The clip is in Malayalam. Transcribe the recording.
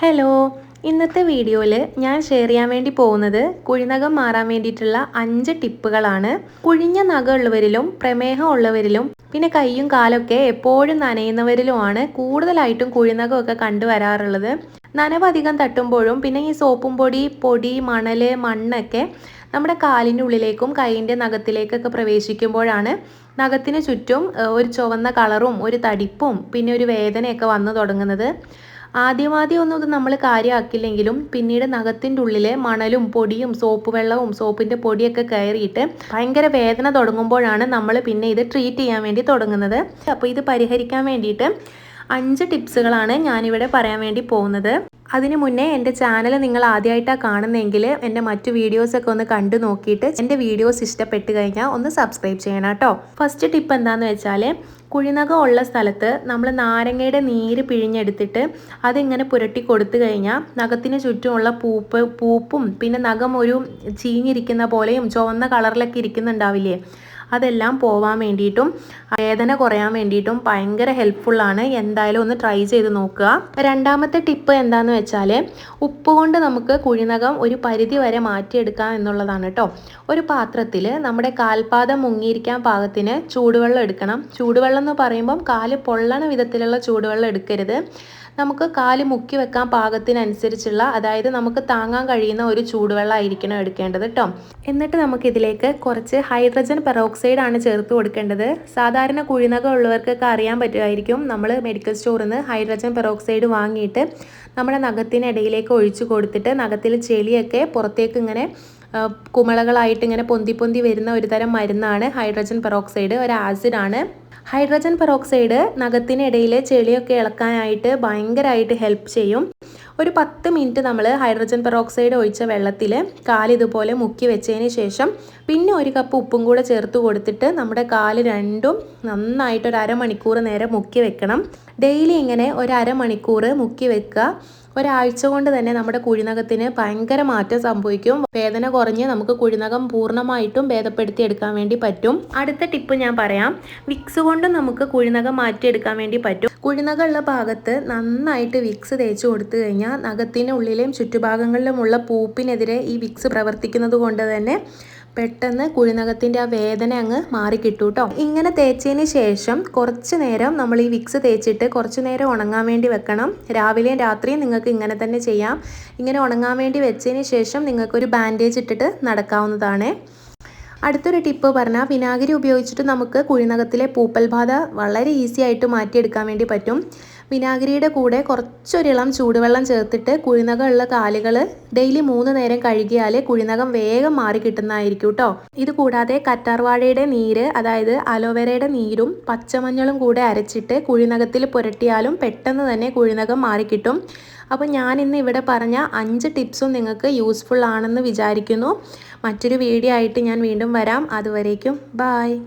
ഹലോ ഇന്നത്തെ വീഡിയോയിൽ ഞാൻ ഷെയർ ചെയ്യാൻ വേണ്ടി പോകുന്നത് കുഴിനകം മാറാൻ വേണ്ടിയിട്ടുള്ള അഞ്ച് ടിപ്പുകളാണ്. കുഴിഞ്ഞ നഖമുള്ളവരിലും പ്രമേഹം ഉള്ളവരിലും പിന്നെ കൈയും കാലൊക്കെ എപ്പോഴും നനയുന്നവരിലുമാണ് കൂടുതലായിട്ടും കുഴിനകമൊക്കെ കണ്ടുവരാറുള്ളത്. നനവ് അധികം തട്ടുമ്പോഴും പിന്നെ ഈ സോപ്പും പൊടി പൊടി മണൽ മണ്ണൊക്കെ നമ്മുടെ കാലിന്റെ ഉള്ളിലേക്കും കൈയിന്റെ നഖത്തിലേക്കൊക്കെ പ്രവേശിക്കുമ്പോഴാണ് നഖത്തിന് ചുറ്റും ഒരു ചുവന്ന കളറും ഒരു തടിപ്പും പിന്നെ ഒരു വേദനയൊക്കെ വന്നു തുടങ്ങുന്നത്. ആദ്യമാദ്യം ഒന്നും ഇത് നമ്മൾ കാര്യമാക്കില്ലെങ്കിലും പിന്നീട് നഖത്തിന്റെ ഉള്ളിൽ മണലും പൊടിയും സോപ്പ് വെള്ളവും സോപ്പിന്റെ പൊടിയൊക്കെ കയറിയിട്ട് ഭയങ്കര വേദന തുടങ്ങുമ്പോഴാണ് നമ്മൾ പിന്നെ ഇത് ട്രീറ്റ് ചെയ്യാൻ വേണ്ടി തുടങ്ങുന്നത്. അപ്പോൾ ഇത് പരിഹരിക്കാൻ വേണ്ടിയിട്ട് അഞ്ച് ടിപ്സുകളാണ് ഞാനിവിടെ പറയാൻ വേണ്ടി പോകുന്നത്. അതിനു മുന്നേ എന്റെ ചാനൽ നിങ്ങൾ ആദ്യമായിട്ടാണ് കാണുന്നതെങ്കിൽ എന്റെ മറ്റു വീഡിയോസൊക്കെ ഒന്ന് കണ്ടു നോക്കിയിട്ട് എന്റെ വീഡിയോസ് ഇഷ്ടപ്പെട്ട് കഴിഞ്ഞാൽ ഒന്ന് സബ്സ്ക്രൈബ് ചെയ്യണം കേട്ടോ. ഫസ്റ്റ് ടിപ്പ് എന്താണെന്ന് വെച്ചാൽ കുഴിനകം ഉള്ള സ്ഥലത്ത് നമ്മൾ നാരങ്ങയുടെ നീര് പിഴിഞ്ഞെടുത്തിട്ട് അതിങ്ങനെ പുരട്ടി കൊടുത്തു കഴിഞ്ഞാൽ നഖത്തിന് ചുറ്റുമുള്ള പൂപ്പ് പൂപ്പും പിന്നെ നഖം ഒരു ചീഞ്ഞിരിക്കുന്ന പോലെയും ചുവന്ന കളറിലൊക്കെ ഇരിക്കുന്നുണ്ടാവില്ലേ? അതെല്ലാം പോവാൻ വേണ്ടിയിട്ടും വേദന കുറയാൻ വേണ്ടിയിട്ടും ഭയങ്കര ഹെൽപ്ഫുള്ളാണ് എന്തായാലും ഒന്ന് ട്രൈ ചെയ്ത് നോക്കുക. രണ്ടാമത്തെ ടിപ്പ് എന്താണെന്ന് വെച്ചാൽ ഉപ്പ് കൊണ്ട് നമുക്ക് കുഴിനകം ഒരു പരിധി വരെ മാറ്റിയെടുക്കാം എന്നുള്ളതാണ് കേട്ടോ ഒരു പാത്രത്തിൽ നമ്മുടെ കാൽപാദം മുങ്ങിയിരിക്കാൻ പാകത്തിന് ചൂടുവെള്ളം എടുക്കണം. ചൂടുവെള്ളം എന്ന് പറയുമ്പം കാൽ പൊള്ളണ വിധത്തിലുള്ള ചൂടുവെള്ളം എടുക്കരുത്. നമുക്ക് കാൽ മുക്കി വെക്കാൻ പാകത്തിനനുസരിച്ചുള്ള അതായത് നമുക്ക് താങ്ങാൻ കഴിയുന്ന ഒരു ചൂടുവെള്ളം ആയിരിക്കണം എടുക്കേണ്ടത് കേട്ടോ എന്നിട്ട് നമുക്കിതിലേക്ക് കുറച്ച് ഹൈഡ്രജൻ പെറോക്സൈഡ് ആണ് ചേർത്ത് കൊടുക്കേണ്ടത്. സാധാരണ കുഴിനകം ഉള്ളവർക്കൊക്കെ അറിയാൻ പറ്റുമായിരിക്കും. നമ്മൾ മെഡിക്കൽ സ്റ്റോറിൽ നിന്ന് ഹൈഡ്രജൻ പെറോക്സൈഡ് വാങ്ങിയിട്ട് നമ്മുടെ നഖത്തിനിടയിലേക്ക് ഒഴിച്ചു കൊടുത്തിട്ട് നഖത്തിൽ ചെളിയൊക്കെ പുറത്തേക്ക് ഇങ്ങനെ കുമളകളായിട്ട് ഇങ്ങനെ പൊന്തി പൊന്തി വരുന്ന ഒരു തരം മരുന്നാണ് ഹൈഡ്രജൻ പെറോക്സൈഡ്. ഒരു ആസിഡാണ്. ഹൈഡ്രജൻ പെറോക്സൈഡ് നഖത്തിനിടയിലെ ചെളിയൊക്കെ ഇളക്കാനായിട്ട് ഭയങ്കരമായിട്ട് ഹെൽപ്പ് ചെയ്യും. ഒരു പത്ത് മിനിറ്റ് നമ്മൾ ഹൈഡ്രജൻ പെറോക്സൈഡ് ഒഴിച്ച വെള്ളത്തിൽ കാലിതുപോലെ മുക്കി വെച്ചതിന് ശേഷം പിന്നെ ഒരു കപ്പ് ഉപ്പും കൂടെ ചേർത്ത് കൊടുത്തിട്ട് നമ്മുടെ കാൽ രണ്ടും നന്നായിട്ട് ഒരു അരമണിക്കൂർ നേരം മുക്കി വെക്കണം. ഡെയിലി ഇങ്ങനെ ഒരു അരമണിക്കൂർ മുക്കി വെക്കുക. ഒരാഴ്ച കൊണ്ട് തന്നെ നമ്മുടെ കുഴിനകത്തിന് ഭയങ്കര മാറ്റം സംഭവിക്കും. വേദന കുറഞ്ഞ് നമുക്ക് കുഴിനകം പൂർണമായിട്ടും ഭേദപ്പെടുത്തി എടുക്കാൻ വേണ്ടി പറ്റും. അടുത്ത ടിപ്പ് ഞാൻ പറയാം. വിക്സ് കൊണ്ട് നമുക്ക് കുഴിനകം മാറ്റിയെടുക്കാൻ വേണ്ടി പറ്റും. കുഴിനകമുള്ള ഭാഗത്ത് നന്നായിട്ട് വിക്സ് തേച്ച് കൊടുത്തു കഴിഞ്ഞാൽ നഖത്തിനുള്ളിലെയും ചുറ്റുഭാഗങ്ങളിലുമുള്ള പൂപ്പിനെതിരെ ഈ വിക്സ് പ്രവർത്തിക്കുന്നത് കൊണ്ട് തന്നെ പെട്ടെന്ന് കുഴിനകത്തിന്റെ ആ വേദന അങ്ങ് മാറിക്കിട്ടു കേട്ടോ ഇങ്ങനെ തേച്ചതിന് ശേഷം കുറച്ച് നേരം നമ്മൾ ഈ വിക്സ് തേച്ചിട്ട് കുറച്ച് നേരം ഉണങ്ങാൻ വേണ്ടി വെക്കണം. രാവിലെയും രാത്രിയും നിങ്ങൾക്ക് ഇങ്ങനെ തന്നെ ചെയ്യാം. ഇങ്ങനെ ഉണങ്ങാൻ വേണ്ടി വെച്ചതിന് ശേഷം നിങ്ങൾക്കൊരു ബാൻഡേജ് ഇട്ടിട്ട് നടക്കാവുന്നതാണ്. അടുത്തൊരു ടിപ്പ് പറഞ്ഞാൽ വിനാഗിരി ഉപയോഗിച്ചിട്ട് നമുക്ക് കുഴിനകത്തിലെ പൂപ്പൽ ബാധ വളരെ ഈസി ആയിട്ട് മാറ്റിയെടുക്കാൻ വേണ്ടി പറ്റും. വിനാഗിരിയുടെ കൂടെ കുറച്ചൊരിളം ചൂടുവെള്ളം ചേർത്തിട്ട് കുഴിനകമുള്ള കാലുകൾ ഡെയിലി മൂന്ന് നേരം കഴുകിയാൽ കുഴിനകം വേഗം മാറി കിട്ടുന്നതായിരിക്കും കേട്ടോ ഇത് കൂടാതെ കറ്റാർവാഴയുടെ നീര് അതായത് അലോവേരയുടെ നീരും പച്ചമഞ്ഞളും കൂടെ അരച്ചിട്ട് കുഴിനകത്തിൽ പുരട്ടിയാലും പെട്ടെന്ന് തന്നെ കുഴിനകം മാറിക്കിട്ടും അപ്പോൾ ഞാൻ ഇന്ന് ഇവിടെ പറഞ്ഞ അഞ്ച് ടിപ്സും നിങ്ങൾക്ക് യൂസ്ഫുൾ ആണെന്ന് വിചാരിക്കുന്നു. മറ്റൊരു വീഡിയോ ആയിട്ട് ഞാൻ വീണ്ടും വരാം. അതുവരേക്കും. ബായ്